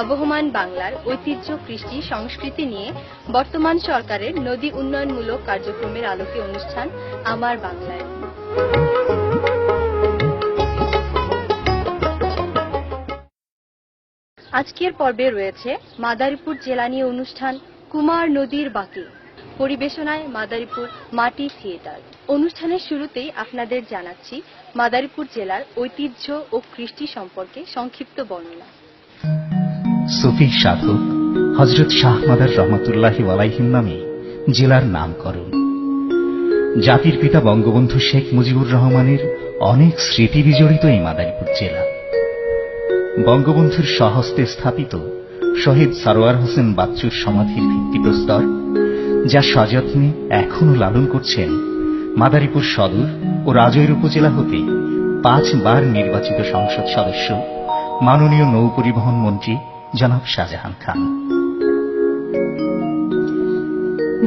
আবহমান বাংলার ঐতিহ্য, কৃষ্টি, সংস্কৃতি নিয়ে বর্তমান সরকারের নদী উন্নয়নমূলক কার্যক্রমের আলোকে অনুষ্ঠান আমার বাংলায়। আজকের পর্বে রয়েছে মাদারীপুর জেলা নিয়ে অনুষ্ঠান কুমার নদীর বাকি। পরিবেশনায় মাদারীপুর মাটি থিয়েটার। অনুষ্ঠানের শুরুতেই আপনাদের জানাচ্ছি মাদারীপুর জেলার ঐতিহ্য ও কৃষ্টি সম্পর্কে সংক্ষিপ্ত বর্ণনা। সুফি সাধক হজরত শাহ মাদার রহমতুল্লাহি ওয়ালাইহিম নামে জেলার নামকরণ। জাতির পিতা বঙ্গবন্ধু শেখ মুজিবুর রহমানের অনেক স্মৃতি বিজড়িত এই মাদারীপুর জেলা। বঙ্গবন্ধুর স্বহস্তে স্থাপিত শহীদ সারোয়ার হোসেন বাচ্চুর সমাধির ভিত্তিপ্রস্তর, যা সযত্নে এখনও লালন করছেন মাদারীপুর সদর ও রাজৈর উপজেলা হতে পাঁচবার নির্বাচিত সংসদ সদস্য, মাননীয় নৌ পরিবহন মন্ত্রী জনাব শাহজাহান খান।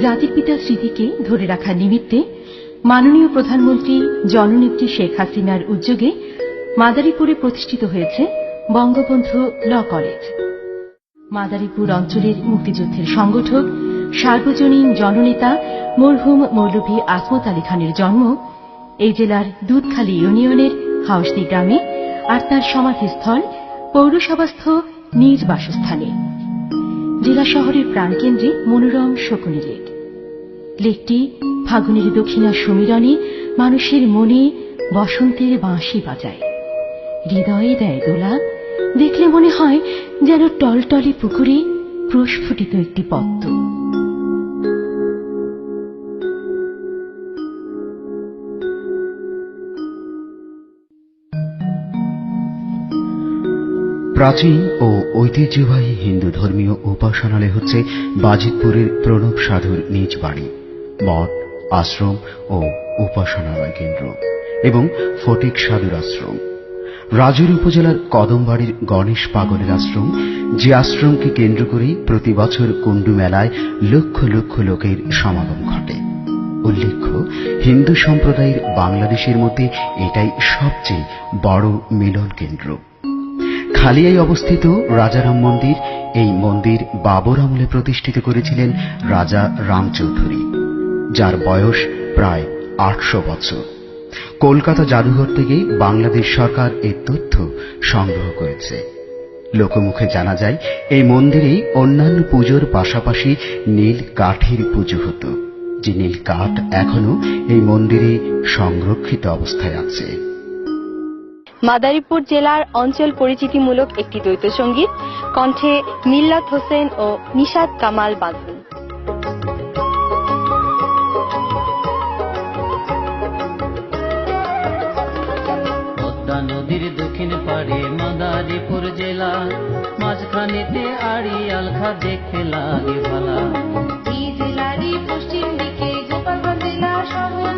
জাতির পিতার স্মৃতিকে ধরে রাখার নিমিত্তে মাননীয় প্রধানমন্ত্রী জননেত্রী শেখ হাসিনার উদ্যোগে মাদারীপুরে প্রতিষ্ঠিত হয়েছে বঙ্গবন্ধু ল কলেজ। মাদারীপুর অঞ্চলের মুক্তিযুদ্ধের সংগঠক, সার্বজনীন জননেতা মরহুম মৌলভী আসমত আলী খানের জন্ম এই জেলার দুধখালী ইউনিয়নের হাউসদি গ্রামে আর তার সমাধিস্থল পৌরসভাস্থ নিজ বাসস্থানে। জেলা শহরের প্রাণকেন্দ্রে মনোরম শকুনি লেক। লেকটি ফাগুনের দক্ষিণা সমীরণে মানুষের মনে বসন্তের বাঁশি বাজায়। হৃদয়ে দেয় দোলা, দেখলে মনে হয় যেন টলটলে পুকুরে প্রস্ফুটিত একটি পদ্ম। প্রাচীন ও ঐতিহ্যবাহী হিন্দু ধর্মীয় উপাসনালয় হচ্ছে বাজিতপুরের প্রণব সাধুর নিজ বাড়ি, মঠ, আশ্রম ও উপাসনালয় কেন্দ্র এবং ফটিক সাধুর আশ্রম। রাজুর উপজেলার কদমবাড়ির গণেশ পাগলের আশ্রম, যে আশ্রমকে কেন্দ্র করেই প্রতি বছর কুণ্ডু মেলায় লক্ষ লক্ষ লোকের সমাগম ঘটে। উল্লেখ্য, হিন্দু সম্প্রদায়ের বাংলাদেশের মধ্যে এটাই সবচেয়ে বড় মিলন কেন্দ্র খালিয়ায় অবস্থিত রাজারাম মন্দির, এই মন্দির বাবর আমলে প্রতিষ্ঠিত করেছিলেন রাজা রামচৌধুরী, যার বয়স প্রায় আটশো বছর। কলকাতা জাদুঘর থেকে বাংলাদেশ সরকার এই তথ্য সংগ্রহ করেছে। লোকমুখে জানা যায়, এই মন্দিরেই অন্যান্য পুজোর পাশাপাশি নীল কাঠের পুজো হতো, যে নীল কাঠ এখনও এই মন্দিরে সংরক্ষিত অবস্থায় আছে। মাদারীপুর জেলার অঞ্চল পরিচিতিমূলক একটি দ্বৈত সংগীত কণ্ঠে মিল্লাত হোসেন ও নিশাদ কামাল বাঁধন পদ্মা নদীর দক্ষিণ পাড়ে মাদারীপুর জেলা মাঝখানেতে আড়িয়াল খা দেখতে লাগে ভালা। এই জেলারই পশ্চিম দিকে গোপালগঞ্জ জেলা শহর।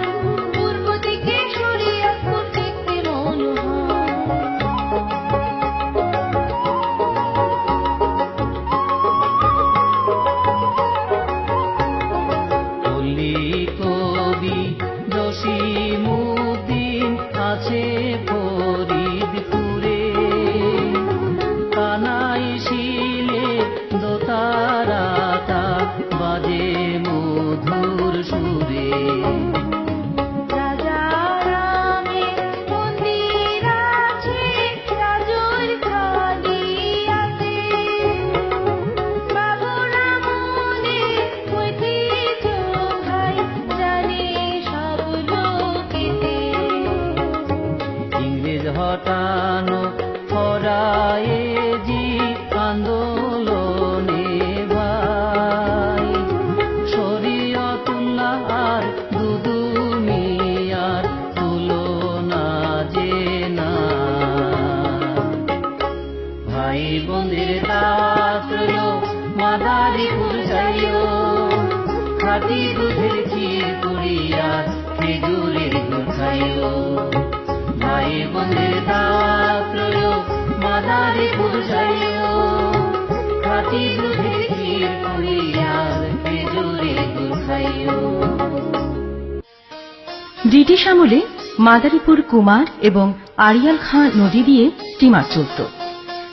ব্রিটিশ আমলে মাদারীপুর কুমার এবং আড়িয়াল খাঁ নদী দিয়ে স্টিমার চলত।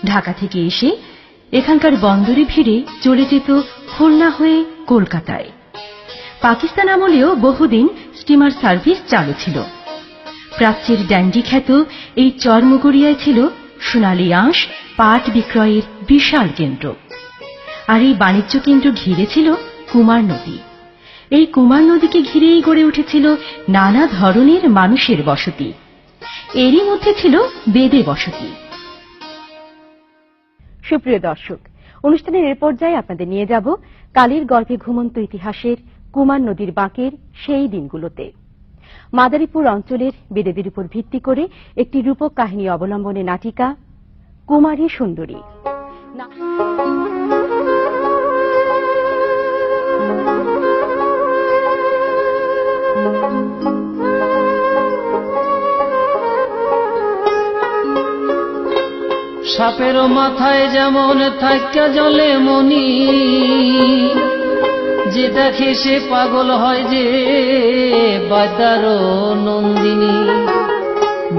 ঢাকা থেকে এসে এখানকার বন্দরে ভিড়ে চলে যেত খুলনা হয়ে কলকাতায়। পাকিস্তান আমলেও বহুদিন স্টিমার সার্ভিস চালু ছিল। প্রাচ্যের ড্যান্ডি খ্যাত এই চরমগড়িয়ায় ছিল সোনালী আঁশ পাট বিক্রয়ের বিশাল কেন্দ্র। আর এই বাণিজ্য কেন্দ্র ঘিরে ছিল কুমার নদী। এই কুমার নদীকে ঘিরেই গড়ে উঠেছিল নানা ধরনের মানুষের বসতি। এরই মধ্যে ছিল বেদে বসতি। সুপ্রিয় দর্শক, অনুষ্ঠানের এর পর্যায়ে আপনাদের নিয়ে যাব কালীর গর্ভে ঘুমন্ত ইতিহাসের কুমার নদীর বাঁকের সেই দিনগুলোতে। মাদারীপুর অঞ্চলের বেদেদের উপর ভিত্তি করে একটি রূপক কাহিনী অবলম্বনে নাটিকা, কুমারী সুন্দরী। সাপেরও মাথায় যেমন থাক্কা জলে মনি, যে দেখে সে পাগল হয় যে বাদ্যারও নন্দিনী।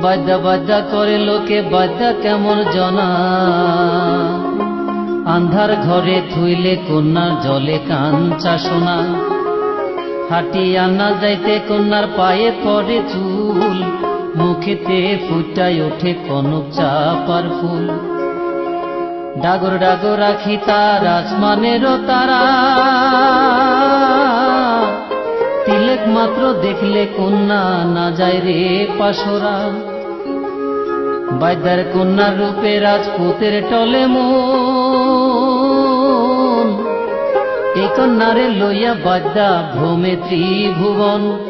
বাদ্যা বাদ্যা করে লোকে বাদ্যা কেমন জনা। আন্ধার ঘরে থুইলে কন্যার জলে কাঞ্চা সোনা। হাঁটি আনা যাইতে কন্যার পায়ে পড়ে চুল মুখেতে ফুটায় ওঠে কনক চাপার ফুল। ডাগর ডাগর রাখি তার আসমানেরও তারা। তিলেক মাত্র দেখলে কন্যা না যায় রে পাশরা। বাদ্যার কন্যার রূপে রাজপুতের টলে মন। এই কন্যারে লইয়া বাদ্যা ভ্রমে ত্রিভুবন।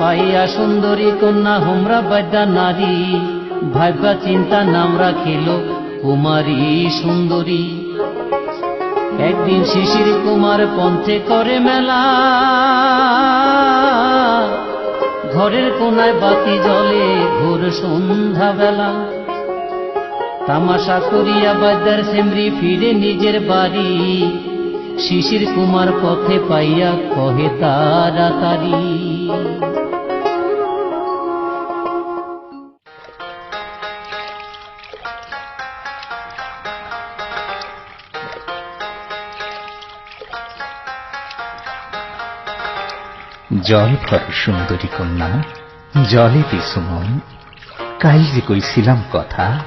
পাইয়া সুন্দরী কন্যা হোমরা বাদ্যা নারী ভাববা চিন্তা নাম রাখিল কুমারী সুন্দরী। একদিন শিশির কুমার পন্থে করে মেলা, ঘরের কোনায় বাতি জ্বলে ঘোর সন্ধ্যা বেলা তামাশা করিয়া বাদ্যার সেমরি ফিরে নিজের বাড়ি, শিশির কুমার পথে পাইয়া কহে তাড়াতাড়ি। জল ভর সুন্দরী কন্যা জলে দিসুমন কাল যে কইছিলাম কথা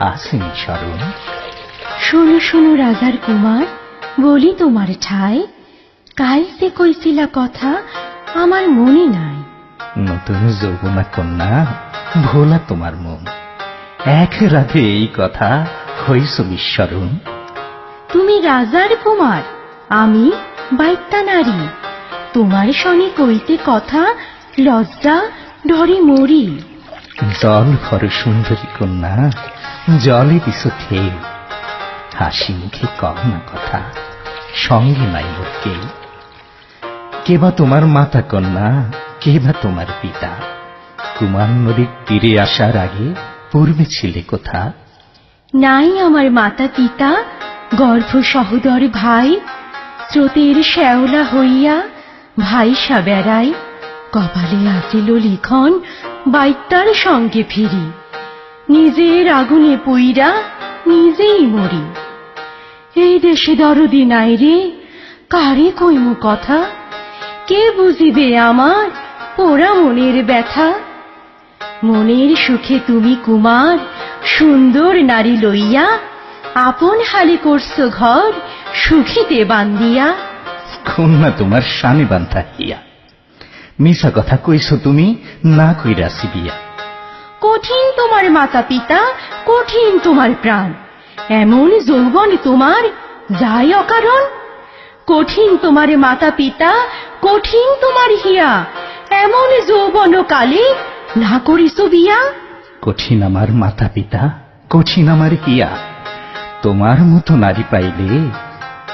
আসেনি স্মরণ। শোনো শোনো রাজার কুমার বলি তোমার ঠাই কাল সে কইছিলা কথা আমার মনে নাই। নতুন যৌবনা কন্যা ভোলা তোমার মন। এক রাতে এই কথা হইস বিস্মরণ তুমি রাজার কুমার আমি বাইত্যা নারী। তোমার সনে কইতে কথা লজ্জা ডরে মরি। জল ভর সুন্দরী কন্যা জলে দিস খেয়ে হাসি মুখে না কথা সঙ্গে নাই কেউ কে বা তোমার মাতা কন্যা কে বা তোমার পিতা? কুমার নদীর তীরে আসার আগে পূর্বে ছিলে কোথা? নাই আমার মাতা পিতা গর্ভ সহোদর ভাই স্রোতের শ্যাওলা হইয়া ভাইসা বেড়াই কপালে আছিল লিখন বাইত্তার সঙ্গে ফিরি। নিজের আগুনে পইরা নিজেই মরি। এই দেশে দরদি নাই রে, কারে কইমু কথা? কে বুঝিবে আমার পোড়া মনের ব্যথা? মনের সুখে তুমি কুমার, সুন্দর নারী লইয়া, আপন হালে করছ ঘর সুখীতে বান্দিয়া কন্যা তোমার স্বামী বান্ধা হিয়া। মিশা কথা কইছো তুমি না কইরাছি বিয়া কঠিন তোমার মাতা পিতা কঠিন তোমার প্রাণ। এমন যৌবন তোমার যাই অকারণ। কঠিন তোমার মাতা পিতা কঠিন তোমার হিয়া। এমন যৌবন কালে না করিস বিয়া। কঠিন আমার মাতা পিতা কঠিন আমার হিয়া। তোমার মতো নারী পাইলে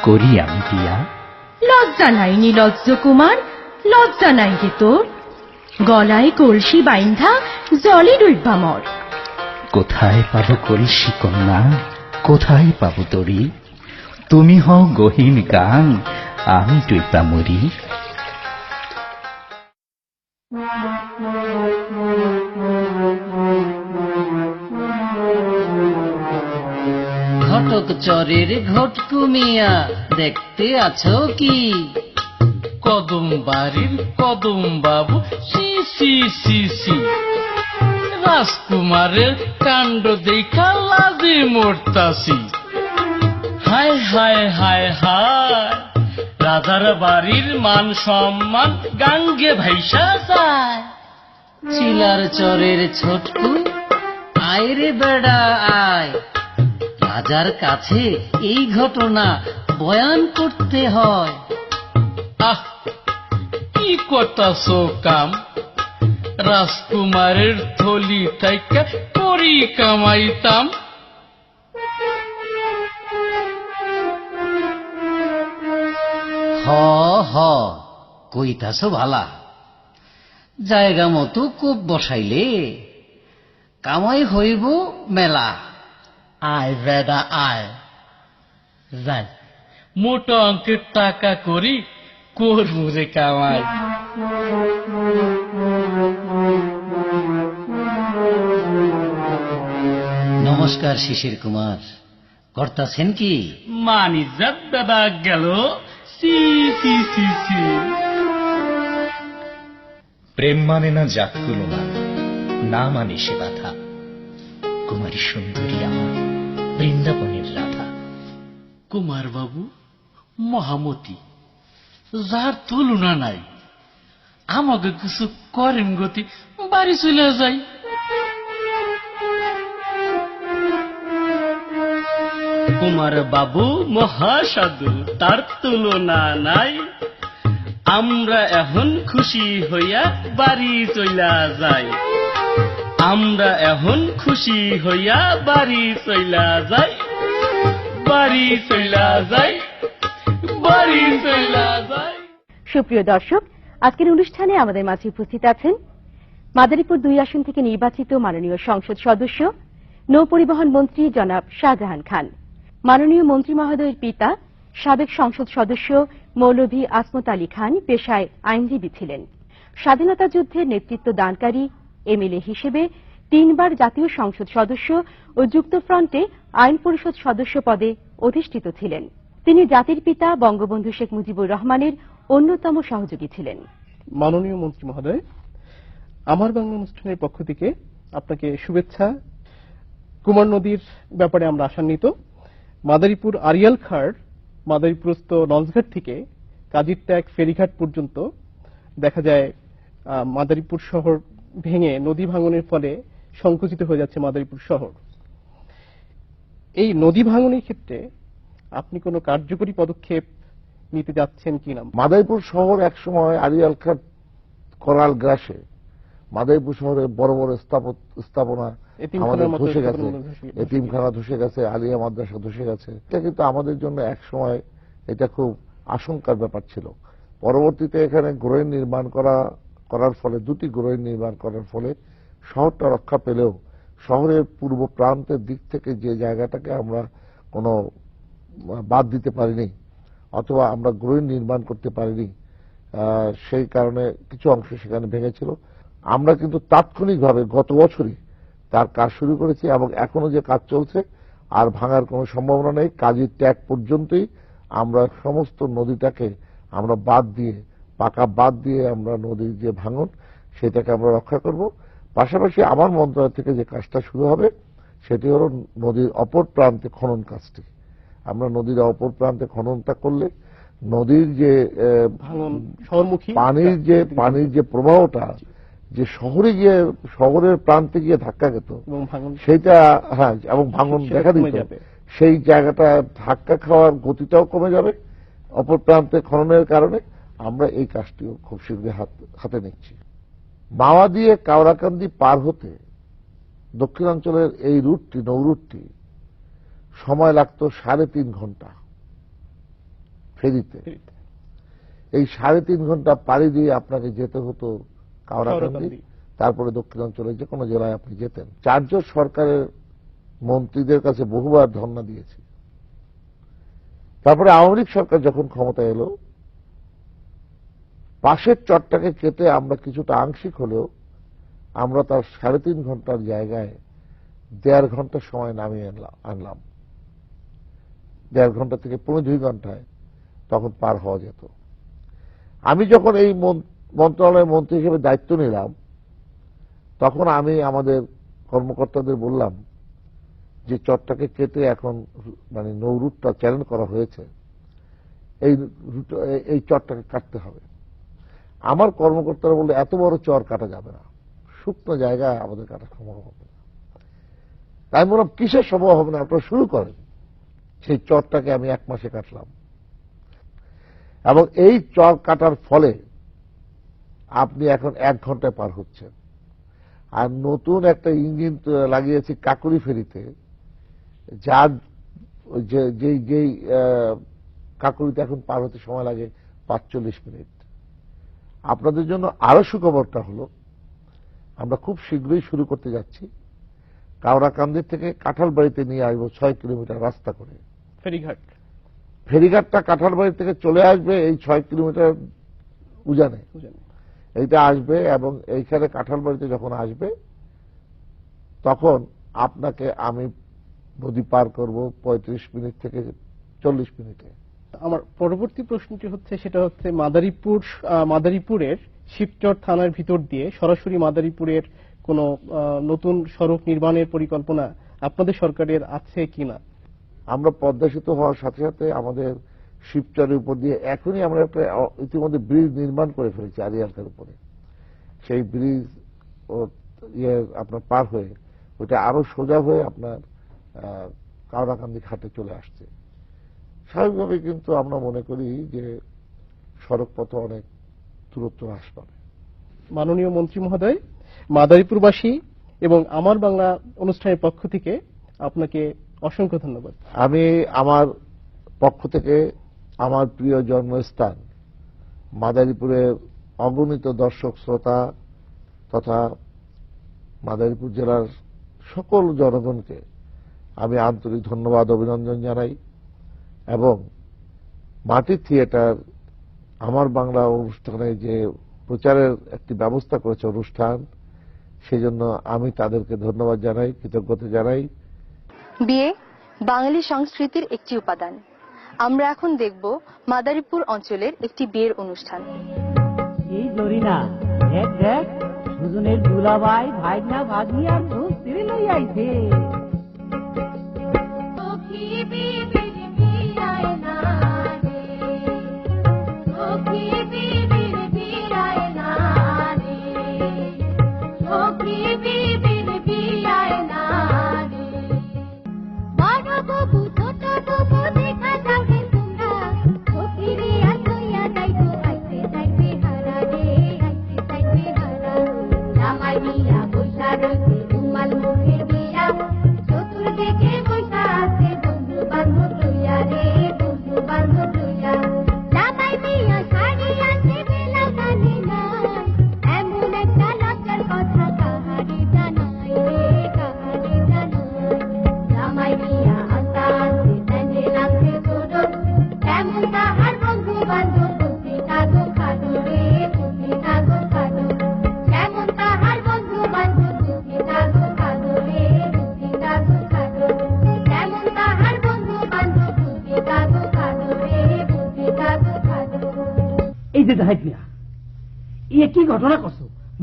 করি আমি বিয়া। লজ্জা নাই নিলজ্জ কুমার, লজ্জা নাই রে তোর। গলায় কলসি বাইন্ধা জলে ডুইবা মর। কোথায় পাবো কলসি কন্যা? কোথায় পাবো তরি তুমি হও গহীন গান আমি টুইপা মরি। ঘটক চরের ঘটকু মিয়া দেখতে আছো কি? কদম বাড়ির কদম বাবু সি সি সি সি। রাজকুমারের কাণ্ড দেখা লাজে মরতাসি। হায় হায় হায় হায় রাজার বাড়ির মান সম্মান গাঙ্গে ভাইসা যায়। চিলার চরের ছোটকু আয় রে বেড়া আয়। রাজার কাছে এই ঘটনা বয়ান করতে হয়। আহ কি করতাছো কাম? রাজকুমারের থলি থাইকা করি কামাইতাম। হ হ কইতাছ ভালা। জায়গা মতো কূপ বসাইলে। কামাই হইব মেলা। আয় বেদা আয়। যাই। মোটো অঙ্কের টাকা করি করব রে কামাই। নমস্কার শিশির কুমার। কর্তাছেন কি? মানি যাব দাদা গেল। সি সি সি সি। প্রেম মানে না জাতকুলো মান না মানে সে কথা কুমারী সুন্দরী আমার। বৃন্দাবনের রাধা। কুমার বাবু মহামতি যার তুলনা নাই আমাকে কিছু করেন গতি বাড়ি চলে যাই। কুমার বাবু মহাসাধু তার তুলনা নাই। আমরা এখন খুশি হইয়া বাড়ি চইলা যাই। আমরা এখন খুশি হইয়া বাড়ি চইলা যাই, বাড়ি চইলা যাই, বাড়ি চইলা যাই। সুপ্রিয় দর্শক, আজকের অনুষ্ঠানে আমাদের মাঝে উপস্থিত আছেন মাদারীপুর দুই আসন থেকে নির্বাচিত মাননীয় সংসদ সদস্য নৌপরিবহন মন্ত্রী জনাব শাহজাহান খান। মাননীয় মন্ত্রী মহোদয়ের পিতা, সাবেক সংসদ সদস্য মৌলভী আসমত আলী খান পেশায় আইনজীবী ছিলেন। স্বাধীনতা যুদ্ধের নেতৃত্ব দানকারী এমএলএ হিসেবে তিনবার জাতীয় সংসদ সদস্য ও যুক্তফ্রন্টে আইন পরিষদ সদস্য পদে অধিষ্ঠিত ছিলেন। তিনি জাতির পিতা বঙ্গবন্ধু শেখ মুজিবুর রহমানের অন্যতম সহযোগী ছিলেন। মাননীয় মন্ত্রী মহোদয়, আমার বাংলা অনুষ্ঠানের পক্ষ থেকে আপনাকে শুভেচ্ছা। কুমার নদীর ব্যাপারে আমরা আশান্বিত। মাদারীপুর আরিয়াল খাড়, মাদারীপুরস্থ লঞ্চঘাট থেকে কাজির ট্যাগ ফেরিঘাট পর্যন্ত দেখা যায় মাদারীপুর শহর ভেঙে নদী ভাঙনের ফলে সংকুচিত হয়ে যাচ্ছে মাদারীপুর শহর। এই নদী ভাঙনের ক্ষেত্রে আপনি কোনো কার্যকরী পদক্ষেপ নিতে যাচ্ছেন কিনা মাদারীপুর শহর একসময় আরিয়াল খাট করাল গ্রাসে। মাদারীপুর শহরে বড় বড় স্থাপনা আমাদের ধসে গেছে। এতিমখানা ধসে গেছে আলিয়া মাদ্রাসা ধসে গেছে। এটা কিন্তু আমাদের জন্য এক সময় এটা খুব আশঙ্কার ব্যাপার ছিল। পরবর্তীতে এখানে গ্রহের নির্মাণ করা করার ফলে, দুটি গ্রহের নির্মাণ করার ফলে শহরটা রক্ষা পেলেও শহরের পূর্ব প্রান্তের দিক থেকে যে জায়গাটাকে আমরা কোনো বাদ দিতে পারিনি অথবা আমরা গ্রহ নির্মাণ করতে পারিনি সেই কারণে কিছু অংশ সেখানে ভেঙেছিল। আমরা কিন্তু তাৎক্ষণিকভাবে গত বছরই তার কাজ শুরু করেছি এবং এখনও যে কাজ চলছে আর ভাঙার কোনো সম্ভাবনা নেই। কাজের ট্যাগ পর্যন্তই আমরা সমস্ত নদীটাকে আমরা বাদ দিয়ে পাকা বাদ দিয়ে আমরা নদীর যে ভাঙন সেটাকে আমরা রক্ষা করব। পাশাপাশি আমার মন্ত্রণালয় থেকে যে কাজটা শুরু হবে সেটি হলো নদীর অপর প্রান্তে খনন কাজটি। আমরা নদীর অপর প্রান্তে খননটা করলে নদীর যে পানির যে পানির যে প্রবাহটা যে শহরে গিয়ে শহরের প্রান্তে গিয়ে ধাক্কা খেত সেইটা হ্যাঁ এবং ভাঙন দেখা দিত। যাবে। সেই জায়গাটা ধাক্কা খাওয়ার গতিটাও কমে যাবে অপর প্রান্তে খননের কারণে। আমরা এই কাজটিও খুব শীঘ্রই হাতে নিচ্ছি। মাওয়া দিয়ে কাওড়াকান্দি পার হতে দক্ষিণাঞ্চলের এই রুটটি নৌ রুটটি সময় লাগতো সাড়ে তিন ঘণ্টা ফেরিতে। এই সাড়ে তিন ঘণ্টা পাড়ি দিয়ে আপনাকে যেতে হতো কাওড়াকান্দি কাওড়াকান্দি। তারপরে দক্ষিণাঞ্চলের যে কোনো জেলায় আপনি যেতেন। চারজন সরকারের মন্ত্রীদের কাছে বহুবার ধর্ণা দিয়েছি। তারপরে আওয়ামী লীগ সরকার যখন ক্ষমতায় এলো পাশের চরটাকে কেটে আমরা কিছুটা আংশিক হলেও আমরা তার সাড়ে তিন ঘণ্টার জায়গায় দেড় ঘণ্টা সময় নামিয়ে আনলা- আনলাম। দেড় ঘণ্টা থেকে পনেরো দুই ঘন্টায় তখন পার হওয়া যেত। আমি যখন এই মন- মন্ত্রণালয়ের মন্ত্রী হিসেবে দায়িত্ব নিলাম, তখন আমি আমাদের কর্মকর্তাদের বললাম যে চরটাকে কেটে এখন মানে নৌরুটটা চ্যালেঞ্জ করা হয়েছে। এই এই- চরটাকে কাটতে হবে। আমার কর্মকর্তারা বলল, এত বড় চর কাটা যাবে না। শুকনো জায়গায় আমাদের কাটা সম্ভব হবে না। তাই বললাম কিসের সম্ভব হবে না, আপনারা শুরু করেন। সেই চরটাকে আমি এক মাসে কাটলাম। এবং এই চর কাটার ফলে আপনি এখন এক ঘন্টায় পার হচ্ছেন। আর নতুন একটা ইঞ্জিন লাগিয়েছি কাকুরি ফেরিতে, যার যে যেই যেই কাকুরিতে এখন পার হতে সময় লাগে পাঁচচল্লিশ মিনিট। আপনাদের জন্য আরও সুখবরটা হলো আমরা খুব শীঘ্রই শুরু করতে যাচ্ছি। কাওড়াকান্দি থেকে কাঁঠালবাড়িতে নিয়ে আসব ছয় কিলোমিটার রাস্তা করে। ফেরিঘাট। ফেরিঘাটটা কাঁঠালবাড়ি থেকে চলে আসবে এই ছয় কিলোমিটার উজানে। এইটা আসবে এবং এইখানে কাঁঠালবাড়িতে যখন আসবে তখন আপনাকে আমি নদী পার করব পঁয়ত্রিশ মিনিট থেকে চল্লিশ মিনিটে। আমার পরবর্তী প্রশ্নটি হচ্ছে সেটা হচ্ছে মাদারীপুর মাদারীপুরের শিবচর থানার ভিতর দিয়ে সরাসরি মাদারীপুরের কোন নতুন সড়ক নির্মাণের পরিকল্পনা আপনাদের সরকারের আছে কিনা? আমরা পদ্মা সেতু হওয়ার সাথে সাথে আমাদের শিবচরের উপর দিয়ে এখনই আমরা একটা ইতিমধ্যে ব্রিজ নির্মাণ করে ফেলেছি আরিয়ালকার উপরে। সেই ব্রিজ ও ইয়ে আপনার পার হয়ে ওইটা আরও সোজা হয়ে আপনার আহ, কাওড়াকান্দি ঘাটে চলে আসছে। স্বাভাবিকভাবে কিন্তু আমরা মনে করি যে সড়ক পথে অনেক দূরত্ব হ্রাস পাবে। মাননীয় মন্ত্রী মহোদয় মাদারীপুরবাসী এবং আমার বাংলা অনুষ্ঠানের পক্ষ থেকে আপনাকে অসংখ্য ধন্যবাদ। আমি আমার পক্ষ থেকে আমার প্রিয় জন্মস্থান মাদারীপুরের অগণিত দর্শক শ্রোতা তথা মাদারীপুর জেলার সকল জনগণকে আমি আন্তরিক ধন্যবাদ অভিনন্দন জানাই। এবং মাটির থিয়েটার আমার বাংলা অনুষ্ঠানে যে প্রচারের একটি ব্যবস্থা করেছে অনুষ্ঠান সেজন্য আমি তাদেরকে ধন্যবাদ জানাই কৃতজ্ঞতা জানাই। বিয়ে বাঙালি সংস্কৃতির একটি উপাদান। আমরা এখন দেখব মাদারীপুর অঞ্চলের একটি বিয়ের অনুষ্ঠান। এই জরিনা? দেখ দেখ সুজনের দুলাভাই ভাইনা ভাগনি আর দোষ ছেড়ে আইছে বৈশা রয়েছে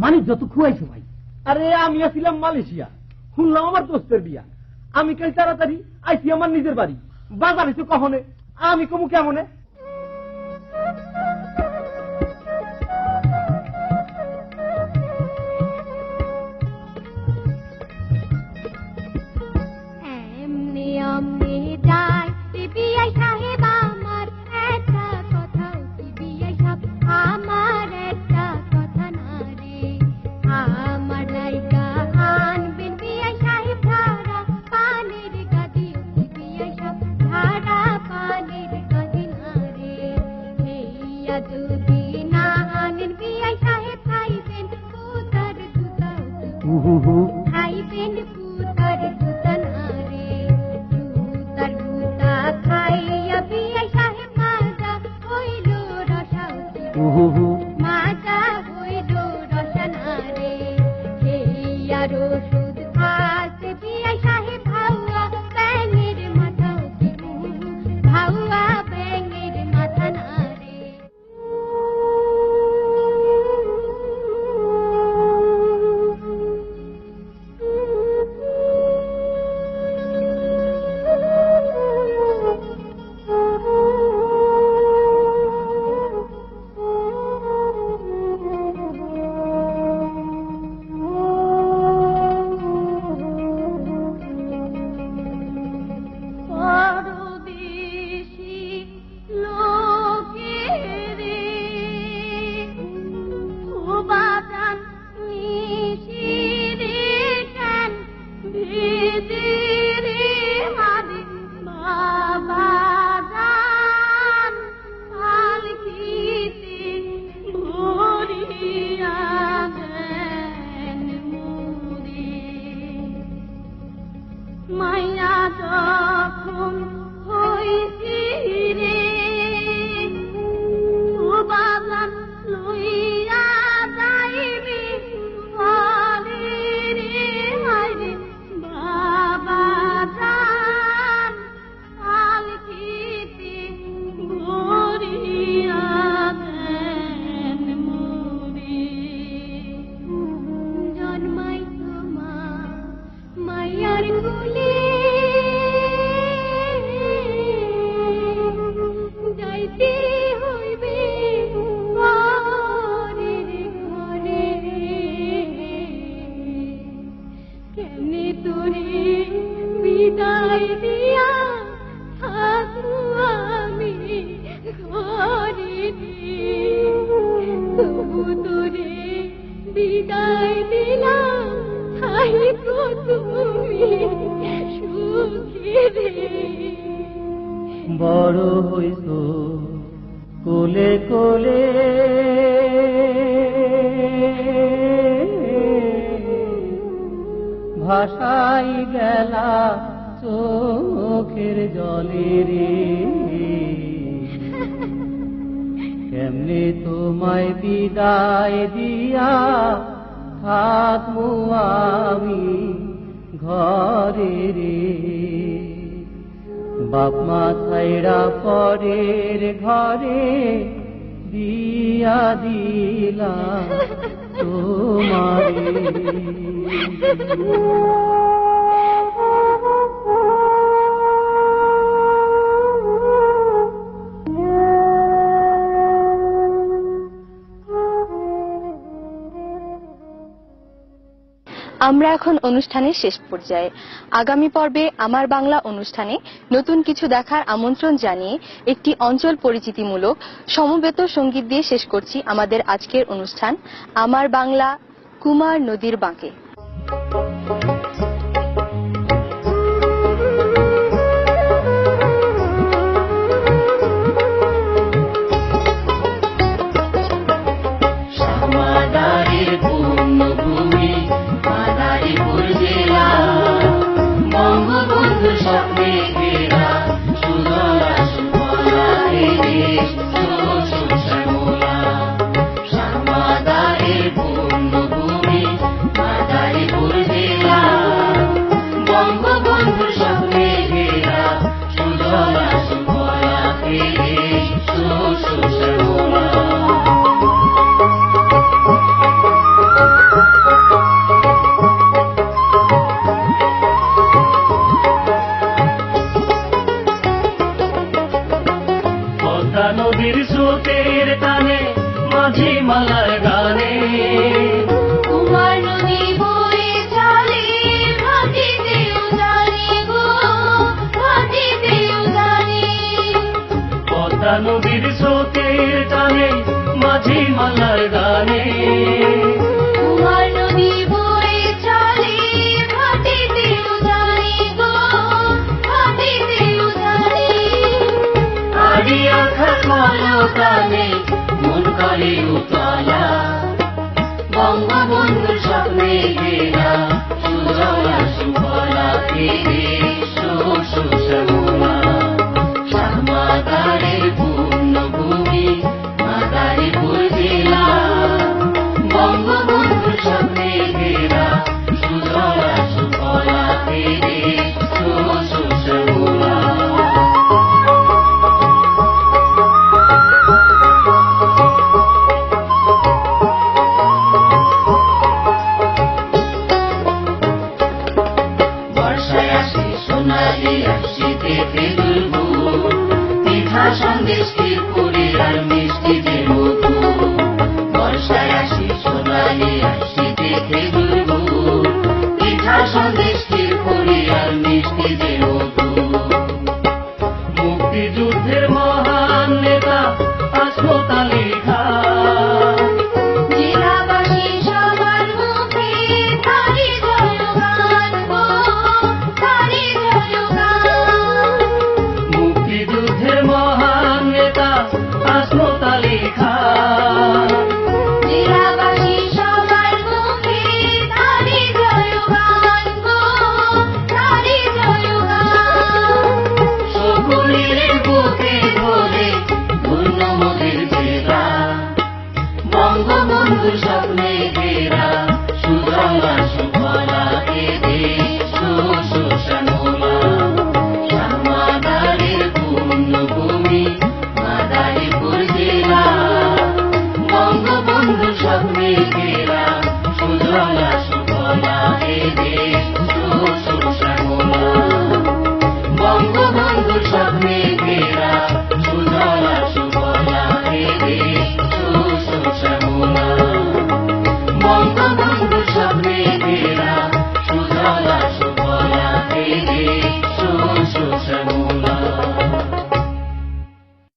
করছ মানে যত খুয়াইছো ভাই। আরে, আমি আসিলাম মালয়েশিয়া। শুনলাম আমার দোস্তের বিয়া। আমি কাল তাড়াতাড়ি আইসি আমার নিজের বাড়ি। বাজার এসে কখনে? আমি কমু কেমনে? ಯಾರೋ চোখের জলের কেমনে তোমায় বিদায় দিয়া হাত আমি ঘরে রে। বাপ মা ছাইরা পরের ঘরে দিয়া দিলা তোমারে। আমরা এখন অনুষ্ঠানের শেষ পর্যায়ে। আগামী পর্বে আমার বাংলা অনুষ্ঠানে নতুন কিছু দেখার আমন্ত্রণ জানিয়ে একটি অঞ্চল পরিচিতিমূলক সমবেত সংগীত দিয়ে শেষ করছি আমাদের আজকের অনুষ্ঠান। আমার বাংলা কুমার নদীর বাঁকে। মাঝি মালার গানে। প্রাণে মন করে উতলা। বঙ্গবন্ধুর স্বপ্নে ঘেরা সুজলা সুফলা ফিরে সুশ্যামলা শ্যামাতারের পূর্ণভূমি বঙ্গবন্ধু স্বপ্নে সুজলা সুফলা